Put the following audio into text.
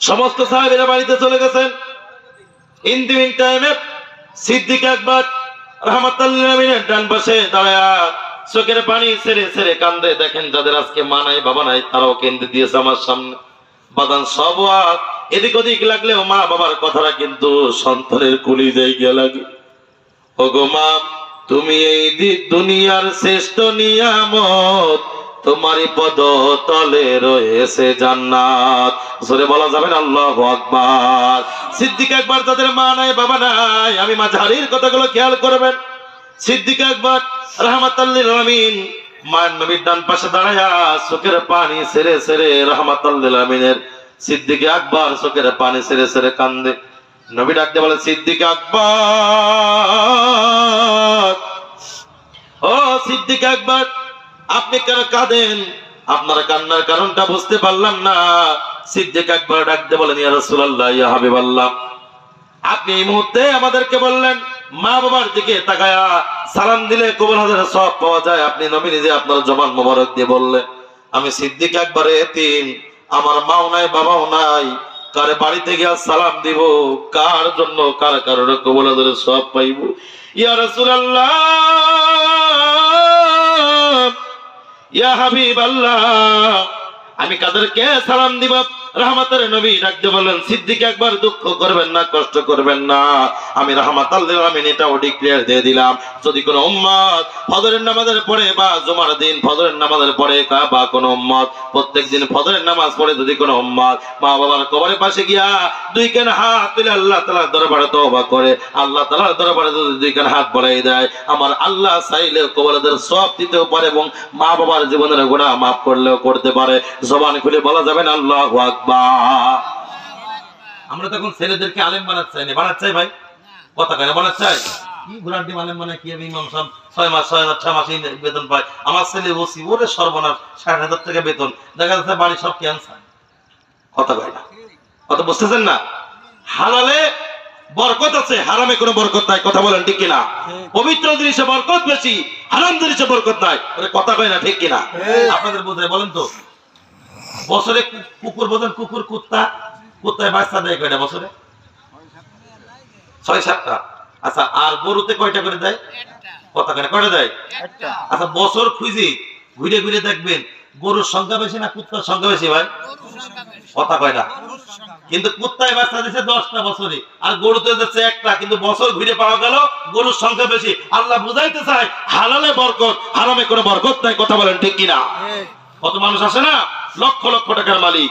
সমস্ত সাহেবেরা বাড়িতে চলে গেছেন। ইন দি মিন টাইমে সিদ্দিক একবার রহমাতুল্লাহ ডান পাশে দাঁড়ায়া চোখের পানি ছেড়ে ছেড়ে কান্দে। দেখেন যাদের আজকে মা নাই, বাবা নাই, তারাও কেন্দ্রে দিয়েছে আমার সামনে। বাদান সব এদিক ওদিক লাগলেও মা বাবার কথাটা কিন্তু সন্তানের কুলি জায়গা লাগে। ওগো মা, তুমি এই দুনিয়ার শ্রেষ্ঠ নিয়ামত তোমারই পদ তলে রয়েছে জান্নাত। জোরে বলা যাবে না? আল্লাহু আকবার। সিদ্দিক একবার তাদের মা নাই, বাবা নাই। আমি মাঝারির কথাগুলো খেয়াল করবেন। সিদ্দিক একবার রহমাতাল্লিল মায়ের নবীর ডান পাশে দাঁড়ায়া পানি আমিনের পানি কান্দে। নবী ডাকতে বলে, সিদ্দিক ও সিদ্দিক আকবর আপনি কেন কাঁদেন? আপনার কান্নার কারণটা বুঝতে পারলাম না। সিদ্দিক আকবর ডাকতে বলেন, ইয়া রাসূলুল্লাহ আপনি এই মুহূর্তে আমাদেরকে বললেন, মা বাবার দিকে তাকায়া সালাম দিলে কবুল হাজার সব পাওয়া যায়। আপনি নবী নিজে আপনার জবান মোবারক দিয়ে বললেন, আমি সিদ্দিক একবারে এতিম। আমার মাও নাই, বাবাও নাই। কারে বাড়িতে গিয়া সালাম দিব? কার জন্য? কার কারণে কবুল হাজার সব পাইব? ইয়া রাসূলুল্লাহ ইয়া হাবিব আল্লাহ আমি কাদেরকে সালাম দিব, রহমতের নবী ডাকতে বললেন, সিদ্দিক একবার দুঃখ করবেন না, কষ্ট করবেন না। আমি রহমত আল্লাহ দিয়ে দিলাম। যদি কোনো উম্মত ফজরের নামাজের পরে বা জুমার দিন ফজরের নামাজের পরে বা কোনো উম্মত প্রত্যেক দিন ফজরের নামাজ পড়ে যদি কোনো উম্মত মা বাবার কবরের পাশে গিয়া দুই কান হাত তুলে আল্লাহ তালার দরবারে তওবা করে, আল্লাহ তালার দরবারে যদি দুই কান হাত বাড়াই দেয়, আমার আল্লাহ চাইলে কবরদের সব দিতেও পারে এবং মা বাবার জীবনের গুণা মাফ করলেও করতে পারে। জবান খুলে বলা যাবে না আল্লাহ আকবার। আমরা তখন ছেলেদেরকে আলেম বানাতে চাই না। বানাতে চাই ভাই? কথা কেন বানাতে চাই? কি ঘোরার ডিম আলেম মানে কি ইমাম সাহেব? ছয় মাস ছয় হাজার ছয় মাস বেতন পায়। আমার ছেলে বসি ওরে সর্বনাশ ষাট হাজার টাকা বেতন। দেখা যাচ্ছে বাড়ি সব ক্যান্সার কথা কয় না। কথা বুঝতেছেন না? হালালে বরকত আছে হারামে কোনো বরকত নাই। কথা বলেন ঠিক কিনা? পবিত্র জিনিসে বরকত বেশি হারাম জিনিসে বরকত নাই। কথা কয় না ঠিক কিনা? আপনাদের বোঝায় বলেন তো। বছরে কুকুর বোঝেন কুকুর কুত্তা কুত্তায় বাচ্চা দেয় কয়টা বছরে? ছয় সাতটা। আচ্ছা আর গরুতে কয়টা করে দেয়? কথা কেন কয়টা দেয়? আচ্ছা বছর খুঁজি ঘুরে ঘুরে দেখবেন গরুর সংখ্যা বেশি না কুত্তার সংখ্যা বেশি ভাই? কথা কয় না। কিন্তু কুত্তায় বাচ্চা দিচ্ছে দশটা বছরে আর গরুতে দিচ্ছে একটা কিন্তু বছর ঘুরে পাওয়া গেল গরুর সংখ্যা বেশি। আল্লাহ বুঝাইতে চায় হালালে বরকত হারামে কোনো বরকত নাই কথা বলেন ঠিক কিনা? কত মানুষ আসে না? লক্ষ লক্ষ টাকার মালিক।